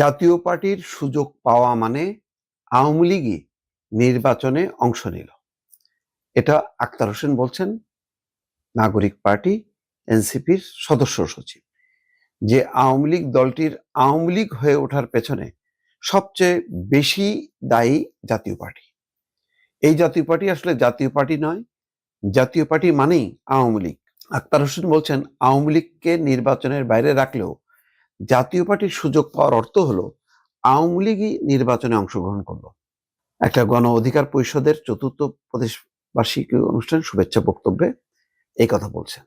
জাতীয় পার্টির সুযোগ পাওয়া মানে আওয়ামী লীগই নির্বাচনে অংশ নিল। এটা আক্তার হোসেন বলছেন, নাগরিক পার্টি, এনসিপির সদস্য সচিব, যে আওয়ামী লীগ দলটির আওয়ামী লীগ হয়ে ওঠার পেছনে সবচেয়ে বেশি দায়ী জাতীয় পার্টি। এই জাতীয় পার্টি আসলে জাতীয় পার্টি নয়, জাতীয় পার্টি মানেই আওয়ামী লীগ। আক্তার হোসেন বলছেন, আওয়ামী লীগকে নির্বাচনের বাইরে রাখলেও জাতীয় পার্টির সুযোগ পাওয়ার অর্থ হলো আওয়ামী লীগই নির্বাচনে অংশগ্রহণ করল। একটা গণ অধিকার পরিষদের চতুর্থ প্রদেশ বার্ষিকী অনুষ্ঠান শুভেচ্ছা বক্তব্যে এই কথা বলছেন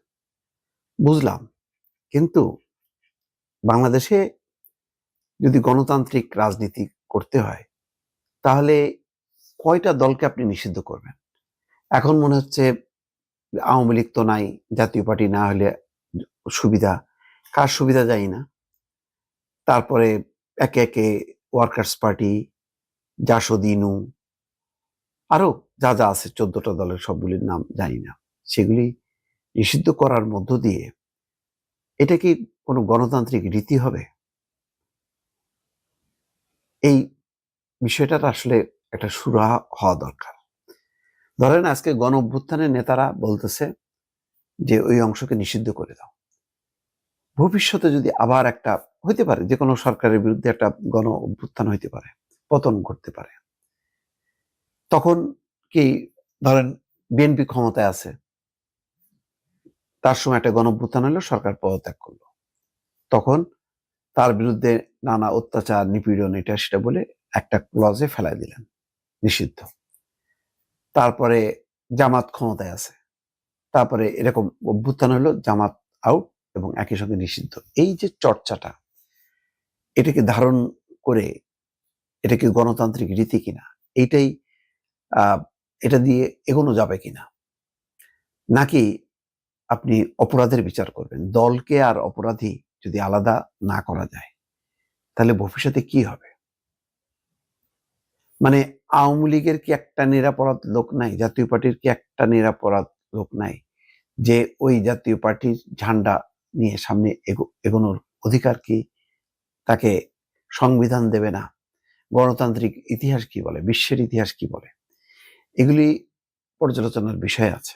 বুঝলাম, কিন্তু বাংলাদেশে যদি গণতান্ত্রিক রাজনীতি করতে হয়, তাহলে কয়টা দলকে আপনি নিষিদ্ধ করবেন? এখন মনে হচ্ছে আওয়ামী লীগ তো নাই, জাতীয় পার্টি না হলে সুবিধা, কার সুবিধা যায় না? তারপরে একে একে ওয়ার্কার্স পার্টি জাসদ ইনু আরও যা যা আছে চোদ্দটা দলের সবগুলির নাম জানি না। সেগুলি নিষিদ্ধ করার মধ্য দিয়ে এটা কি কোনো গণতান্ত্রিক রীতি হবে? এই বিষয়টার আসলে একটা সুরাহা হওয়া দরকার। ধরেন আজকে গণ অভ্যুত্থানের নেতারা বলতেছে যে ওই অংশকে নিষিদ্ধ করে দাও। ভবিষ্যতে যদি আবার একটা হইতে পারে যে কোনো সরকারের বিরুদ্ধে একটা গণ অভ্যুত্থান হইতে পারে, পতন ঘটতে পারে, তখন কি ধরেন বিএনপি ক্ষমতায় আছে, তার সময় একটা গণ অভ্যুত্থান হলো সরকার পদত্যাগ করল, তখন তার বিরুদ্ধে নানা অত্যাচার, নিপীড়ন, এটা সেটা বলে একটা ক্লজে ফেলাই দিলেন, নিষিদ্ধ। তারপরে জামাত ক্ষমতায় আছে, তারপরে এরকম অভ্যুত্থান হলো জামাত আউট এবং একই সঙ্গে নিষিদ্ধ। এই যে চর্চাটা এটাকে ধারণ করে, এটা কি গণতান্ত্রিক রীতি কিনা? এইটাই এটা দিয়ে এগোনো যাবে কিনা? নাকি আপনি অপরাধের বিচার করবেন? দলকে আর অপরাধী যদি আলাদা না করা যায়, তাহলে ভবিষ্যতে কি হবে? মানে আওয়ামী লীগের কি একটা নিরাপরাধ লোক নাই? জাতীয় পার্টির কি একটা নিরাপরাধ লোক নাই? যে ওই জাতীয় পার্টির ঝান্ডা নিয়ে সামনে এগোনোর অধিকার কি? তাকে সংবিধান দেবে না। গণতান্ত্রিক ইতিহাস কি বলে? বিশ্বের ইতিহাস কি বলে? এগুলি পর্যালোচনার বিষয় আছে।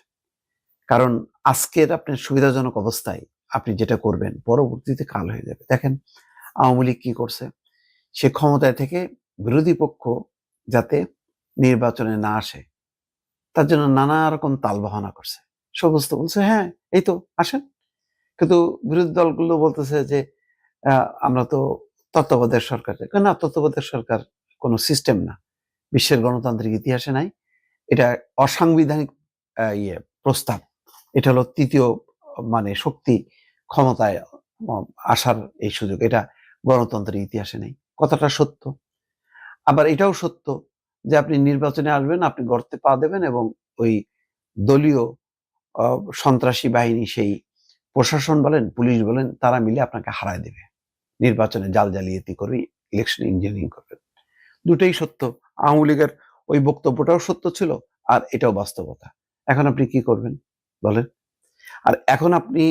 কারণ আজকের আপনার সুবিধাজনক অবস্থায় আপনি যেটা করবেন, পরবর্তীতে কাল হয়ে যাবে। দেখেন, আওয়ামী লীগ কি করছে? সে ক্ষমতায় থেকে বিরোধী পক্ষ যাতে নির্বাচনে না আসে, তার জন্য নানা রকম তাল বাহানা করছে সমস্ত বলছে হ্যাঁ এই তো, আসেন। কিন্তু বিরোধী দলগুলো বলতেছে যে আমরা তো তত্ত্বাবধায়ক সরকার না, তত্ত্বাবধায়ক সরকার কোনো সিস্টেম না। বিশ্বের গণতান্ত্রিক ইতিহাসে নাই। এটা অসাংবিধানিক ইয়ে প্রস্তাব। এটা হলো তৃতীয় মানে শক্তি ক্ষমতায় আসার এই সুযোগ। এটা গণতন্ত্রের ইতিহাসে নেই। কথাটা সত্য। আবার এটাও সত্য যে, আপনি নির্বাচনে আসবেন, আপনি গর্তে পা দেবেন এবং ওই দলীয় সন্ত্রাসী বাহিনী সেই প্রশাসন বলেন, পুলিশ বলেন, তারা মিলে আপনাকে হারায় দেবে। নির্বাচনে জাল জালিয়াতি করবে ইলেকশন ইঞ্জিনিয়ারিং করবে দুটোই সত্য। আওয়ামী লীগের ওই বক্তব্যটাও সত্য ছিল, আর এটাও বাস্তবতা। এখন আপনি কি করবেন? বলেন। আর এখন আপনি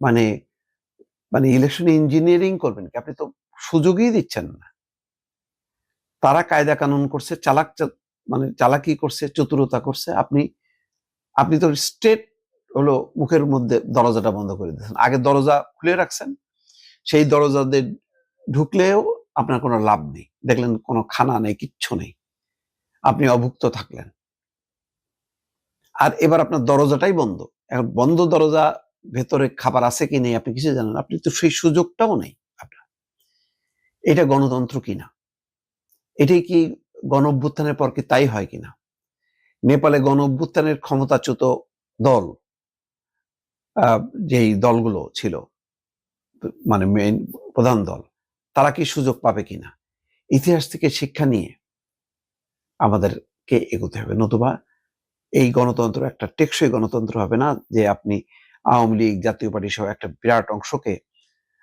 মানে মানে ইলেকশন ইঞ্জিনিয়ারিং করবেন কি? আপনি তো সুযোগই দিচ্ছেন না। তারা কায়দা কানুন করছে, চালাক মানে চালাকি করছে, চতুরতা করছে। আপনি আপনি তো স্টেট হলো মুখের মধ্যে দরজাটা বন্ধ করে দিয়েছেন। আগে দরজা খুলে রাখছেন, সেই দরজাদের ঢুকলেও আপনার কোনো লাভ নেই। দেখলেন কোনো খানা নেই, কিচ্ছু নেই। আপনি অভুক্ত থাকলেন। আর এবার আপনার দরজাটাই বন্ধ। এখন বন্ধ দরজা ভেতরে খাবার আছে কি নেই, আপনি কিছু জানেন আপনি তো সেই সুযোগটাও নেই আপনার। এটা গণতন্ত্র কিনা? এটাই কি গণ অভ্যুত্থানের পর কি তাই হয় কিনা? নেপালে গণ অভ্যুত্থানের ক্ষমতাচ্যুত দল যেই দলগুলো ছিল মানে মেইন প্রধান দল, তারা কি সুযোগ পাবে কিনা? ইতিহাস থেকে শিক্ষা নিয়ে আমাদেরকে এগোতে হবে। নতুবা এই গণতন্ত্র একটা টেকসই গণতন্ত্র হবে না যে আপনি আওয়ামী লীগ, জাতীয় পার্টি সহ একটা বিরাট অংশকে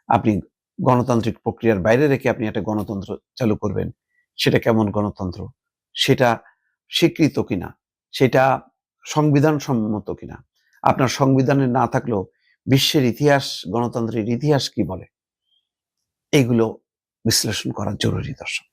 আপনি গণতান্ত্রিক প্রক্রিয়ার বাইরে রেখে আপনি একটা গণতন্ত্র চালু করবেন। সেটা কেমন গণতন্ত্র? সেটা স্বীকৃত কিনা? সেটা সংবিধান সম্মত কিনা? আপনার সংবিধানে না থাকলেও বিশ্বের ইতিহাস, গণতন্ত্রের ইতিহাস কি বলে? এগুলো বিশ্লেষণ করা জরুরি, দর্শক।